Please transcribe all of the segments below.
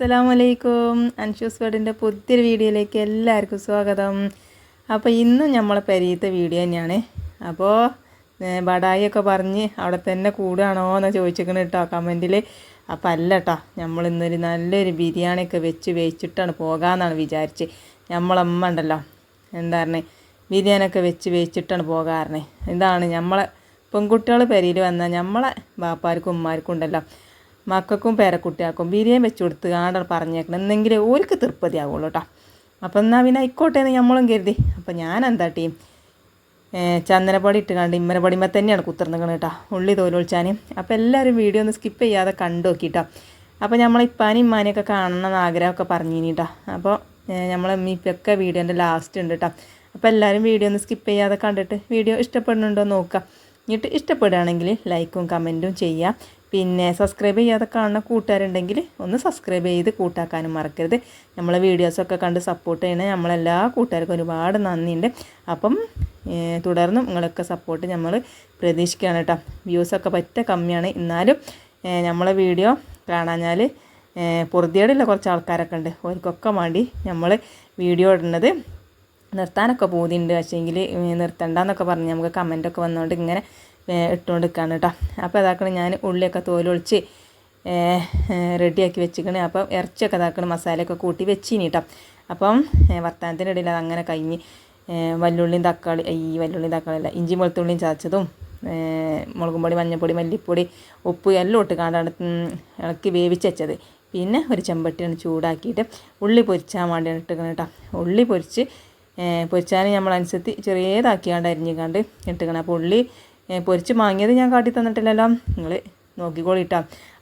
അസ്സലാമലൈക്കും. അൻഷൂസ് വേർഡിന്റെ പുതിയൊരു വീഡിയോയിലേക്ക് എല്ലാവർക്കും സ്വാഗതം. അപ്പോൾ ഇന്നും നമ്മളെ പെരീത്തെ വീഡിയോ തന്നെയാണ്. അപ്പോൾ ബടായിയൊക്കെ പറഞ്ഞ് അവിടെ തന്നെ കൂടുകയാണോ എന്ന് ചോദിച്ചിരിക്കണം കേട്ടോ കമന്റിൽ അപ്പോൾ അല്ല കേട്ടോ നമ്മൾ ഇന്നൊരു നല്ലൊരു ബിരിയാണിയൊക്കെ വെച്ച് വേവിച്ചിട്ടാണ് പോകാമെന്നാണ് വിചാരിച്ച്. നമ്മളമ്മ ഉണ്ടല്ലോ എന്താ പറഞ്ഞേ ബിരിയാണിയൊക്കെ വെച്ച് വേവിച്ചിട്ടാണ് പോകാറേ ഇതാണ് നമ്മളെ പെൺകുട്ടികൾ പെരിയിൽ വന്നാൽ നമ്മളെ ബാപ്പാർക്കും ഉമ്മാർക്കും ഉണ്ടല്ലോ. മക്കൾക്കും പേരക്കുട്ടിയാക്കും ബിരിയാണി വെച്ച് കൊടുത്ത് ആണ്ടാണ് പറഞ്ഞേക്കണം. എന്നെങ്കിലും ഓർക്ക് തൃപ്തിയാവുള്ളൂ കേട്ടോ. അപ്പം എന്നാൽ പിന്നെ ആയിക്കോട്ടെ എന്ന് നമ്മളും കരുതി. അപ്പം ഞാൻ എന്താ ടീം ചന്ദനപ്പൊടി ഇട്ട് കണ്ട് ഇമ്മരപ്പൊടിമ തന്നെയാണ് കുത്തിർന്നിക്കണത് കേട്ടോ. ഉള്ളി തോലൊളിച്ചാൻ അപ്പോൾ എല്ലാവരും വീഡിയോ ഒന്ന് സ്കിപ്പ് ചെയ്യാതെ കണ്ടു നോക്കിട്ടോ. അപ്പോൾ നമ്മൾ ഇപ്പാനും ഇമ്മാനെയൊക്കെ കാണണം എന്ന് ആഗ്രഹമൊക്കെ പറഞ്ഞിനി കേട്ടോ അപ്പോൾ നമ്മളെ ഇപ്പൊക്കെ വീഡിയോന്റെ ലാസ്റ്റ് ഉണ്ട് കേട്ടോ അപ്പോൾ എല്ലാവരും വീഡിയോ ഒന്ന് സ്കിപ്പ് ചെയ്യാതെ കണ്ടിട്ട് വീഡിയോ ഇഷ്ടപ്പെടുന്നുണ്ടോ നോക്കുക എന്നിട്ട് ഇഷ്ടപ്പെടുകയാണെങ്കിൽ ലൈക്കും കമന്റും ചെയ്യുക പിന്നെ സബ്സ്ക്രൈബ് ചെയ്യാതെ കാണുന്ന കൂട്ടുകാരുണ്ടെങ്കിൽ ഒന്ന് സബ്സ്ക്രൈബ് ചെയ്ത് കൂട്ടാക്കാനും മറക്കരുത്. നമ്മളെ വീഡിയോസൊക്കെ കണ്ട് സപ്പോർട്ട് ചെയ്യുന്ന നമ്മളെല്ലാ കൂട്ടുകാർക്കും ഒരുപാട് നന്ദിയുണ്ട്. അപ്പം തുടർന്നും നിങ്ങളൊക്കെ സപ്പോർട്ട് നമ്മൾ പ്രതീക്ഷിക്കുകയാണ് കേട്ടോ. വ്യൂസൊക്കെ പറ്റ കമ്മിയാണ്. എന്നാലും നമ്മളെ വീഡിയോ കാണാഞ്ഞാൽ പൊറുതിയോടുള്ള കുറച്ച് ആൾക്കാരൊക്കെ ഉണ്ട്. അവർക്കൊക്കെ വേണ്ടി നമ്മൾ വീഡിയോ ഇടുന്നത് നിർത്താനൊക്കെ പോകുന്നുണ്ട് പക്ഷേങ്കിൽ നിർത്തണ്ടെന്നൊക്കെ പറഞ്ഞ് നമുക്ക് കമന്റൊക്കെ വന്നുകൊണ്ട് ഇങ്ങനെ ഇട്ടുകൊണ്ട് കേട്ടോ അപ്പോൾ അതാക്കണം ഞാൻ ഉള്ളിയൊക്കെ തോലൊളിച്ച് റെഡിയാക്കി വെച്ചിക്കണേ. അപ്പം ഇറച്ചിയൊക്കെ ഇതാക്കണം മസാലയൊക്കെ കൂട്ടി വെച്ചിനി കേട്ടോ അപ്പം വർത്തമാനത്തിന്റെ ഇടയിൽ അതങ്ങനെ കഴിഞ്ഞ് വല്ലുള്ളിയും തക്കാളി ഈ വല്ലുള്ളിയും തക്കാളി അല്ല ഇഞ്ചി വെളുത്തുള്ളിയും ചതച്ചതും മുളകും പൊടി മഞ്ഞൾപ്പൊടി മല്ലിപ്പൊടി ഉപ്പ് എല്ലാം ഇട്ട് കാണ്ടാണ് ഇളക്കി വേവിച്ച് വെച്ചത്. പിന്നെ ഒരു ചെമ്പട്ടിയാണ് ചൂടാക്കിയിട്ട് ഉള്ളി പൊരിച്ചാൻ വേണ്ടിയാണ് ഇട്ടിക്കണം കേട്ടോ ഉള്ളി പൊരിച്ച് പൊരിച്ചാൽ നമ്മളനുസരിച്ച് ചെറിയതാക്കിയാണ്ട് അരിഞ്ഞിക്കാണ്ട് ഇട്ടിക്കണം. അപ്പോൾ ഉള്ളി പൊരിച്ച് വാങ്ങിയത് ഞാൻ കാട്ടി തന്നിട്ടില്ലല്ലോ. നിങ്ങൾ നോക്കിക്കോളിട്ടാ.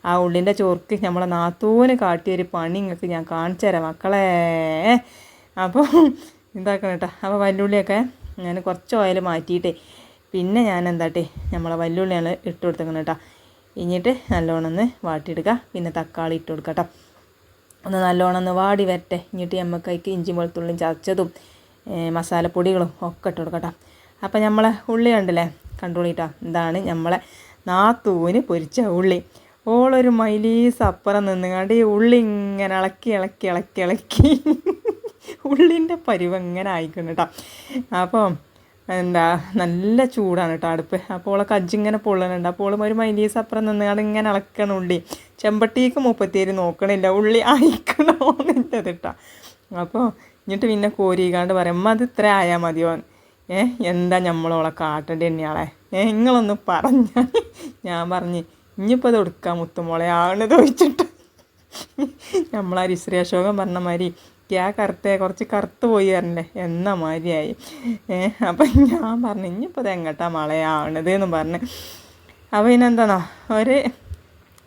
ആ ഉള്ളിന്റെ ചോർക്ക് നമ്മളെ നാത്തൂന് കാട്ടിയൊരു പണി നിങ്ങൾക്ക് ഞാൻ കാണിച്ചു തരാം മക്കളെ. അപ്പോൾ ഇതാക്കണം കേട്ടോ. അപ്പോൾ വല്ലുള്ളിയൊക്കെ ഞാൻ കുറച്ച് ഓയിൽ മാറ്റിയിട്ടേ പിന്നെ ഞാൻ എന്താട്ടെ നമ്മളെ വല്ലുള്ളിയാണ് ഇട്ട് കൊടുത്തേക്കണം കേട്ടോ. ഇനിയിട്ട് നല്ലോണം ഒന്ന് വാട്ടിയെടുക്കുക പിന്നെ തക്കാളി ഇട്ട് കൊടുക്കുക കേട്ടോ. ഒന്ന് നല്ലോണം ഒന്ന് വാടി വരട്ടെ. ഇനിയിട്ട് നമ്മക്കൈക്ക് ഇഞ്ചി വെളുത്തുള്ളിയും ചതച്ചതും മസാലപ്പൊടികളും ഒക്കെ ഇട്ട് കൊടുക്കട്ടോ അപ്പോൾ നമ്മളെ ഉള്ളി കണ്ടില്ലേ? കണ്ടോളിട്ടോ. എന്താണ് നമ്മളെ നാത്തൂന് പൊരിച്ച ഉള്ളി. ഓളൊരു മൈലീസ് അപ്പുറം നിന്നുകൊണ്ട് ഈ ഉള്ളി ഇങ്ങനെ ഇളക്കി ഇളക്കി ഇളക്കി ഇളക്കി. ഉള്ളിന്റെ പരുവ് ഇങ്ങനെ ആയിക്കണം കേട്ടോ അപ്പോൾ എന്താ നല്ല ചൂടാണ് കേട്ടോ അടുപ്പ്. അപ്പോൾ ഓളെ കജ്ജിങ്ങനെ പൊള്ളണുണ്ട്. അപ്പോൾ ഓളും ഒരു മൈലീസ് അപ്പുറം നിന്നുകൊണ്ട് ഇങ്ങനെ ഇളക്കണം ഉള്ളി. ചെമ്പട്ടിക്ക് മുപ്പത്തിയേര് നോക്കണില്ല. ഉള്ളി അയക്കണോന്നില്ലത് കേട്ടോ അപ്പോൾ എന്നിട്ട് പിന്നെ കോരിക്കാണ്ട് പറയും അമ്മ അത് ഇത്ര ആയാൽ മതിയോ ഏ എന്താ നമ്മളോളെ കാട്ടേണ്ടി തന്നെയാളെ ഏ നിങ്ങളൊന്ന് പറഞ്ഞ. ഞാൻ പറഞ്ഞ് ഇനിയിപ്പോൾ അത് കൊടുക്കാം മുത്തുമോളെ ആണെന്ന് ചോദിച്ചിട്ട്. നമ്മളാ രിശ്രീ അശോകൻ പറഞ്ഞ മാതിരി ക്യാ കറുത്തേ കുറച്ച് കറുത്ത് പോയി തരണ്ടേ എന്ന മാതിരിയായി. ഏ അപ്പം ഞാൻ പറഞ്ഞു ഇനിയിപ്പോൾ അത് എങ്ങട്ടാ മളെ ആവണത് എന്ന് പറഞ്ഞ്. അപ്പോൾ ഇനെന്താണോ ഒരു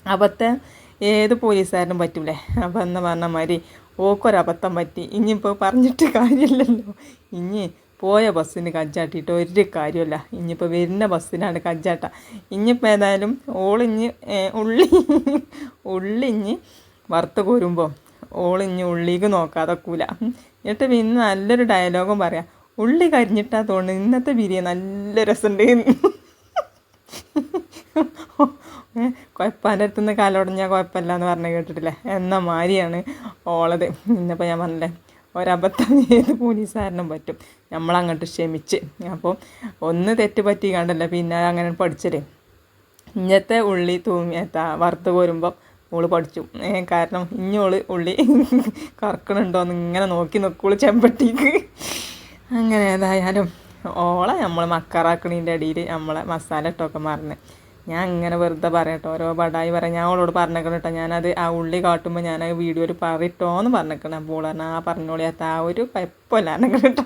അബദ്ധം ഏത് പോലീസുകാരനും പറ്റൂലേ? അപ്പം എന്ന് പറഞ്ഞ മാതിരി ഓക്കൊരബദ്ധം പറ്റി. ഇനിയിപ്പോൾ പറഞ്ഞിട്ട് കാര്യമില്ലല്ലോ. ഇനി പോയ ബസ്സിന് കഞ്ചാട്ടിയിട്ട് ഒരു കാര്യമല്ല ഇനിയിപ്പോൾ വരുന്ന ബസ്സിനാണ് കഞ്ചാട്ട. ഇനിയിപ്പോൾ ഏതായാലും ഓളിഞ്ഞ് ഉള്ളി ഉള്ളിഞ്ഞ് വറുത്ത് കോരുമ്പോൾ ഓളിഞ്ഞ് ഉള്ളിക്ക് നോക്കാതെ കൂല എന്നിട്ട് പിന്നെ നല്ലൊരു ഡയലോഗും പറയാം. ഉള്ളി കരിഞ്ഞിട്ടാ തോന്നുന്നു ഇന്നത്തെ ബിരിയാണി നല്ല രസമുണ്ട്. കുഴപ്പന്റെ അടുത്തുനിന്ന് കാലോടഞ്ഞാൽ കുഴപ്പമില്ല എന്ന് പറഞ്ഞ് കേട്ടിട്ടില്ലേ? എന്ന മാതിരിയാണ് ഓളത്. ഇന്നിപ്പോൾ ഞാൻ പറഞ്ഞില്ലേ ഒരബദ്ധം ഏത് പോലീസുകാരനും പറ്റും. നമ്മളങ്ങോട്ട് ക്ഷമിച്ച്. അപ്പോൾ ഒന്ന് തെറ്റ് പറ്റി കണ്ടല്ല പിന്നെ അങ്ങനെ പഠിച്ചത്. ഇന്നത്തെ ഉള്ളി തൂങ്ങി എത്താ വറുത്ത് പോരുമ്പം ഓൾ പഠിച്ചു. കാരണം ഇഞ്ഞോൾ ഉള്ളി കറക്കണുണ്ടോയെന്ന് ഇങ്ങനെ നോക്കി നിൽക്കുള്ളൂ ചെമ്പട്ടിക്ക്. അങ്ങനെ ഏതായാലും ഓളെ നമ്മൾ മക്കറാക്കണീന്റെ അടിയിൽ നമ്മളെ മസാല ഇട്ടൊക്കെ മറന്ന്. ഞാൻ ഇങ്ങനെ വെറുതെ പറയട്ടോ ഓരോ ബടായി പറയാം. ഞാൻ അവളോട് പറഞ്ഞേക്കണം കേട്ടോ ഞാനത് ആ ഉള്ളി കാട്ടുമ്പോൾ ഞാൻ ആ വീഡിയോയിൽ പറയട്ടോന്ന് പറഞ്ഞേക്കണം. അപ്പോൾ പറഞ്ഞാൽ ആ പറഞ്ഞോളിയാത്ത ആ ഒരു കുഴപ്പമില്ല കേട്ടോ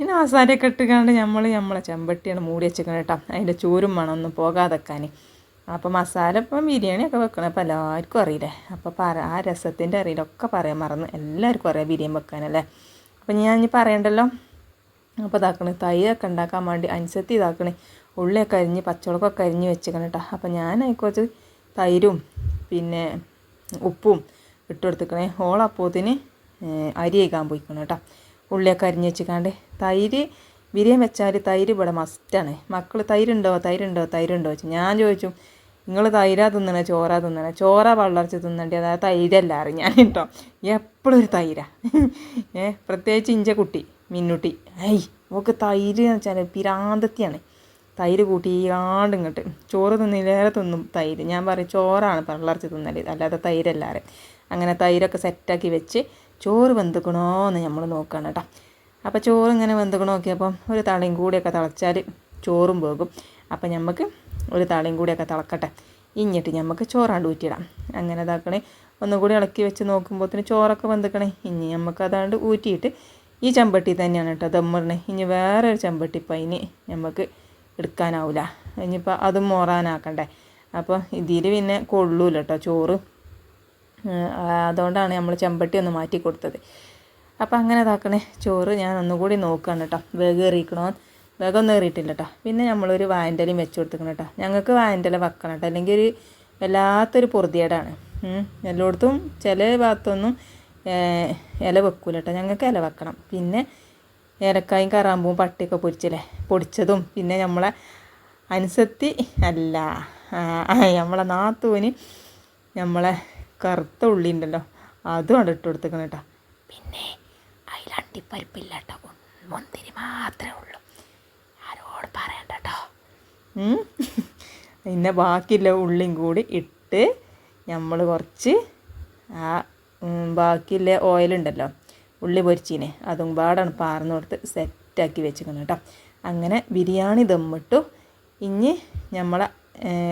ഇനി ആസാരൊക്കെ ഇട്ടുകൊണ്ട് നമ്മൾ നമ്മളെ ചെമ്പട്ടിയാണ് മൂടി വെച്ചേക്കണം കേട്ടോ അതിന്റെ ചോരും വേണം ഒന്നും പോകാതെക്കാൻ. അപ്പോൾ മസാല ഇപ്പം ബിരിയാണിയൊക്കെ വെക്കണം അപ്പോൾ എല്ലാവർക്കും അറിയില്ലേ? അപ്പോൾ പറ ആ രസത്തിന്റെ അറിയിലൊക്കെ പറയാൻ മറന്ന് എല്ലാവർക്കും അറിയാം ബിരിയാണി വെക്കാനല്ലേ അപ്പോൾ ഞാൻ ഇനി പറയണ്ടല്ലോ? അപ്പോൾ ഇതാക്കണേ തൈ ഒക്കെ ഉണ്ടാക്കാൻ വേണ്ടി അനുസരിച്ച് ഇതാക്കണേ. ഉള്ളിയൊക്കെ അരിഞ്ഞ് പച്ചമുളകൊക്കെ അരിഞ്ഞ് വെച്ചേക്കണം കേട്ടോ അപ്പോൾ ഞാൻ കുറച്ച് തൈരും പിന്നെ ഉപ്പും ഇട്ട് കൊടുത്തേക്കണേ ഓളപ്പോത്തിന് അരി കഴിക്കാൻ പോയിക്കണം കേട്ടോ ഉള്ളിയൊക്കെ അരിഞ്ഞ് വെച്ചിക്കാണ്ട് തൈര് ബിരിയാണി വെച്ചാൽ തൈര് ഇവിടെ മസ്റ്റാണ് മക്കൾ തൈരുണ്ടോ തൈരുണ്ടോ തൈരുണ്ടോ വെച്ചു ഞാൻ ചോദിച്ചു നിങ്ങൾ തൈരാ തിന്നണ ചോറാ തിന്നണ? ചോറ വളർച്ച തിന്നണ്ടി അതായത് തൈരല്ല ഞാൻ കേട്ടോ എപ്പോഴും ഒരു തൈരാ. ഏ പ്രത്യേകിച്ച് ഇഞ്ച കുട്ടി മിന്നുട്ടി. ഐ ഓക്ക് തൈര് എന്ന് വെച്ചാൽ പിരാന്തത്തിയാണ്. തൈര് കൂട്ടിയാണ്ട് ഇങ്ങോട്ട്. ചോറ് തിന്നില്ലേറെ തിന്നും തൈര്. ഞാൻ പറയും ചോറാണ് പിള്ളേർച്ച് തിന്നൽ. അല്ലാതെ തൈരല്ലാതെ. അങ്ങനെ തൈരൊക്കെ സെറ്റാക്കി വെച്ച് ചോറ് വെന്തുക്കണോ എന്ന് നമ്മൾ നോക്കുകയാണ് കേട്ടോ. അപ്പോൾ ചോറ് ഇങ്ങനെ വെന്തുക്കണോ നോക്കിയപ്പം ഒരു തളയും കൂടിയൊക്കെ തിളച്ചാൽ ചോറും പോകും അപ്പം നമുക്ക് ഒരു തളയും കൂടിയൊക്കെ തിളക്കട്ടെ. ഇഞ്ഞിട്ട് നമുക്ക് ചോറാണ്ട് ഊറ്റിയിടാം. അങ്ങനെ ഇതാക്കണേ. ഒന്നും കൂടി ഇളക്കി വെച്ച് നോക്കുമ്പോഴത്തേന് ചോറൊക്കെ വെന്തുക്കണേ. ഇനി നമുക്ക് അതാണ്ട് ഊറ്റിയിട്ട് ഈ ചെമ്പട്ടി തന്നെയാണ് കേട്ടോ ദമ്മറിനെ ഇനി വേറെ ഒരു ചെമ്പട്ടി പൈന് നമുക്ക് എടുക്കാനാവില്ല ഇനിയിപ്പോൾ അതും മോറാനാക്കണ്ടേ. അപ്പോൾ ഇതിൽ പിന്നെ കൊള്ളൂല കേട്ടോ ചോറ്. അതുകൊണ്ടാണ് നമ്മൾ ചെമ്പട്ടി ഒന്ന് മാറ്റി കൊടുത്തത്. അപ്പോൾ അങ്ങനെ ഇതാക്കണേ. ചോറ് ഞാൻ ഒന്നുകൂടി നോക്കുകയാണ് കേട്ടോ വേഗം എറിയിക്കണോ വേഗം ഒന്നും എറിയിട്ടില്ല കേട്ടോ പിന്നെ നമ്മളൊരു വായന്റലയും വെച്ച് കൊടുത്തിക്കണം കേട്ടോ ഞങ്ങൾക്ക് വായന്റല വെക്കണം കേട്ടോ അല്ലെങ്കിൽ ഒരു വല്ലാത്തൊരു പൊറുതിയേടാണ്. എല്ലായിടത്തും ചില ഭാഗത്തൊന്നും ഇല വെക്കൂല കേട്ടോ ഞങ്ങൾക്ക് ഇല വെക്കണം. പിന്നെ ഏലക്കായും കറാമ്പും പട്ടിയൊക്കെ പൊരിച്ചില്ലേ? പൊടിച്ചതും പിന്നെ നമ്മളെ അനുസത്തി അല്ല നമ്മളെ നാത്തൂന് നമ്മളെ കറുത്ത ഉള്ളി ഉണ്ടല്ലോ അതും അവിടെ ഇട്ട് കൊടുത്തേക്കണം കേട്ടോ. പിന്നെ അതിൽ അണ്ടിപ്പരിപ്പില്ല കേട്ടോ മുന്തിരി മാത്രമേ ഉള്ളൂ. ആരോട് പറയണ്ട കേട്ടോ. പിന്നെ ബാക്കിയുള്ള ഉള്ളിയും കൂടി ഇട്ട് നമ്മൾ കുറച്ച് ആ ബാക്കിയുള്ള ഓയിലുണ്ടല്ലോ ഉള്ളി പൊരിച്ചീനെ. അതും പാടാണ്. പാർന്ന് കൊടുത്ത് സെറ്റാക്കി വെച്ചിരിക്കുന്നത് കേട്ടോ. അങ്ങനെ ബിരിയാണി ദമ്മിട്ടു. ഇനി നമ്മളെ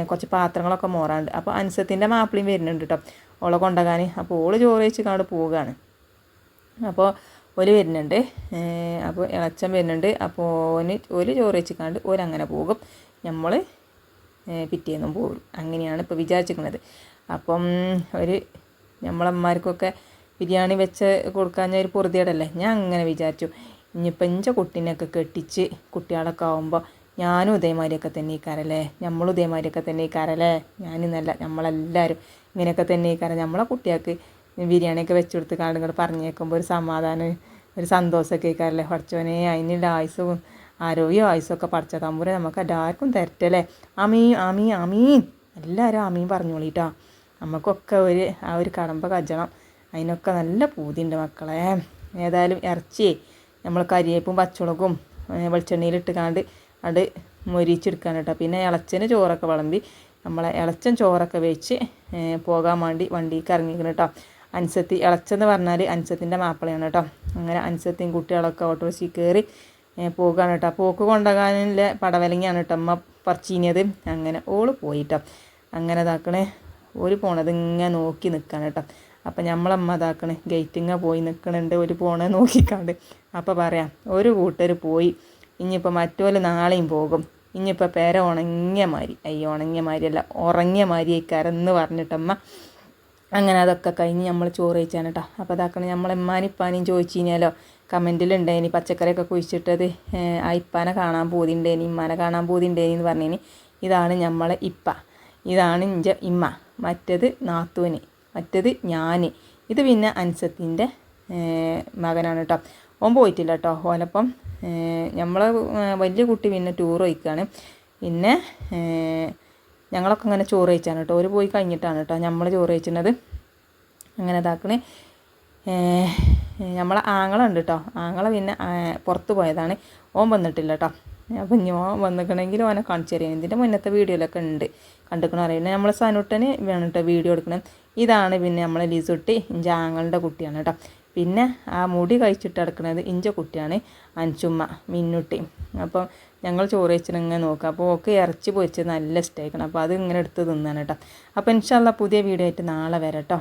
കുറച്ച് പാത്രങ്ങളൊക്കെ മോറാണ്ട്. അപ്പോൾ അനുസത്തിന്റെ മാപ്പിളയും വരുന്നുണ്ട് കേട്ടോ. ഓളെ കൊണ്ടാകാൻ അപ്പോൾ ഓൾ ചോറ് വെച്ച് കാണ്ട് പോവുകയാണ് അപ്പോൾ ഒരു വരുന്നുണ്ട് അപ്പോൾ ഇളച്ചൻ വരുന്നുണ്ട്. അപ്പോൾ ഓന് ഒരു ചോറ് വെച്ച് കാണ്ട് ഓരങ്ങനെ പോകും. നമ്മൾ പിറ്റേന്നും പോകും. അങ്ങനെയാണ് ഇപ്പോൾ വിചാരിച്ചിരിക്കുന്നത്. അപ്പം ഒരു നമ്മളമ്മമാർക്കൊക്കെ ബിരിയാണി വെച്ച് കൊടുക്കാൻ ഒരു പൊറുതിയടല്ലേ? ഞാൻ അങ്ങനെ വിചാരിച്ചു. ഇനിയിപ്പോൾ എന്റെ കുട്ടീനെയൊക്കെ കെട്ടിച്ച് കുട്ടികളൊക്കെ ആകുമ്പോൾ ഞാനും ഇതേമാതിരിയൊക്കെ തന്നെ ഈക്കാരല്ലേ നമ്മളും ഇതേമാതിരിയൊക്കെ തന്നെ ഈക്കാരല്ലേ ഞാനിന്നല്ല നമ്മളെല്ലാവരും ഇങ്ങനെയൊക്കെ തന്നെ ഈക്കാരം നമ്മളെ കുട്ടികൾക്ക് ബിരിയാണിയൊക്കെ വെച്ച് കൊടുത്ത് പറഞ്ഞു പറഞ്ഞേക്കുമ്പോൾ ഒരു സമാധാനം ഒരു സന്തോഷമൊക്കെ ഈക്കാരല്ലേ പഠിച്ചവനെ അതിനുള്ള ആയുസവും ആരോഗ്യവും ആയുസൊക്കെ പഠിച്ച തമ്പുര നമുക്ക് എല്ലാവർക്കും തരട്ടല്ലേ അമീൻ അമീൻ അമീൻ എല്ലാവരും അമീൻ പറഞ്ഞോളിട്ടോ. നമുക്കൊക്കെ ഒരു ആ ഒരു കടമ്പ കജ്ജണം അതിനൊക്കെ നല്ല പൂതിയുണ്ട് മക്കളെ. ഏതായാലും ഇറച്ചി നമ്മൾ കരിയേപ്പും പച്ചമുളകും വെളിച്ചെണ്ണയിലിട്ടുകാണ്ട് അത് മൊരിച്ചെടുക്കാൻ കേട്ടോ. പിന്നെ ഇളച്ചന് ചോറൊക്കെ വിളമ്പി നമ്മളെ ഇളച്ചൻ ചോറൊക്കെ വെച്ച് പോകാൻ വേണ്ടി വണ്ടിക്ക് ഇറങ്ങിക്കണം കേട്ടോ. അൻസത്തി ഇളച്ചെന്ന് പറഞ്ഞാൽ അൻസത്തിന്റെ മാപ്പിളയാണ് കേട്ടോ. അങ്ങനെ അൻസത്തിയും കുട്ടികളൊക്കെ ഓട്ടോറിക്ഷയിൽ കയറി പോകുകയാണ് കേട്ടോ. പോക്ക് കൊണ്ടുപോകാനുള്ള പടവലങ്ങിയാണ് കേട്ടോ അമ്മ പറിച്ചീനിയത് അങ്ങനെ ഓൾ പോയിട്ടോ അങ്ങനെ ഇതാക്കണേ ഓര് പോണത് ഇങ്ങനെ നോക്കി നിൽക്കാൻ കേട്ടോ. അപ്പം നമ്മളമ്മ ഇതാക്കണേ ഗേറ്റിങ്ങ പോയി നിൽക്കണുണ്ട് ഒരു പോണേ നോക്കിക്കാണ്ട്. അപ്പോൾ പറയാം ഒരു കൂട്ടർ പോയി ഇനിയിപ്പോൾ മറ്റോൽ നാളെയും പോകും. ഇനിയിപ്പോൾ പേര ഉണങ്ങിയ മാതിരി അയ്യോ ഉണങ്ങിയ മാതിരിയല്ല ഉറങ്ങിയ മാതിരി കരന്ന് പറഞ്ഞിട്ടമ്മ അങ്ങനെ അതൊക്കെ കഴിഞ്ഞ് നമ്മൾ ചോറ് കഴിച്ചാണ് കേട്ടോ അപ്പോൾ അതാക്കണേ നമ്മളെമ്മാനും ഇപ്പാനും ചോദിച്ചു കഴിഞ്ഞാലോ കമന്റിലുണ്ടേനി പച്ചക്കറിയൊക്കെ കുഴിച്ചിട്ടത് ആ ഇപ്പാനെ കാണാൻ പോതിണ്ടേനി ഇമ്മാനെ കാണാൻ പോതിണ്ടേനി എന്ന് പറഞ്ഞേനി. ഇതാണ് നമ്മളെ ഇപ്പ. ഇതാണ് ഇഞ്ച ഇമ്മ. മറ്റത് നാത്തൂന്. മറ്റത് ഞാൻ ഇത് പിന്നെ അൻസത്തിന്റെ മകനാണ് കേട്ടോ. ഓൻ പോയിട്ടില്ല കേട്ടോ. ഓനപ്പം നമ്മളെ വലിയ കുട്ടി പിന്നെ ടൂർ വയ്ക്കുകയാണ് പിന്നെ ഞങ്ങളൊക്കെ അങ്ങനെ ചോറ് കഴിച്ചാണ് കേട്ടോ. ഒരു പോയി കഴിഞ്ഞിട്ടാണ് കേട്ടോ നമ്മൾ ചോറ് കഴിച്ചിരുന്നത് അങ്ങനെ ഇതാക്കണേ. നമ്മളെ ആങ്ങളുണ്ട് കേട്ടോ. ആങ്ങളെ പിന്നെ പുറത്ത് പോയതാണ്. ഓൻ വന്നിട്ടില്ല കേട്ടോ. അപ്പം ഞാൻ വന്നിക്കണമെങ്കിൽ ഓനെ കാണിച്ചു തരാം. ഇതിന്റെ മുന്നത്തെ വീഡിയോയിലൊക്കെ ഉണ്ട് കണ്ടിക്കണം അറിയില്ല. നമ്മൾ സനുട്ടന് വേണം കേട്ടോ വീഡിയോ എടുക്കണം. ഇതാണ് പിന്നെ നമ്മൾ ലിസുട്ടി ഇഞ്ചാങ്ങളുടെ കുട്ടിയാണ് കേട്ടോ പിന്നെ ആ മുടി കഴിച്ചിട്ട് കിടക്കുന്നത് ഇഞ്ച കുട്ടിയാണ് അഞ്ചുമ്മ മിന്നുട്ടി. അപ്പം ഞങ്ങൾ ചോറ് വെച്ചിങ്ങനെ നോക്കുക അപ്പോൾ ഒക്കെ ഇറച്ചി പൊരിച്ച് നല്ല ഇഷ്ടമായിക്കണം അപ്പോൾ അത് ഇങ്ങനെ എടുത്ത് തിന്നാണ് കേട്ടോ അപ്പോൾ ഇൻഷാല്ല പുതിയ വീഡിയോ ആയിട്ട് നാളെ വരാം കേട്ടോ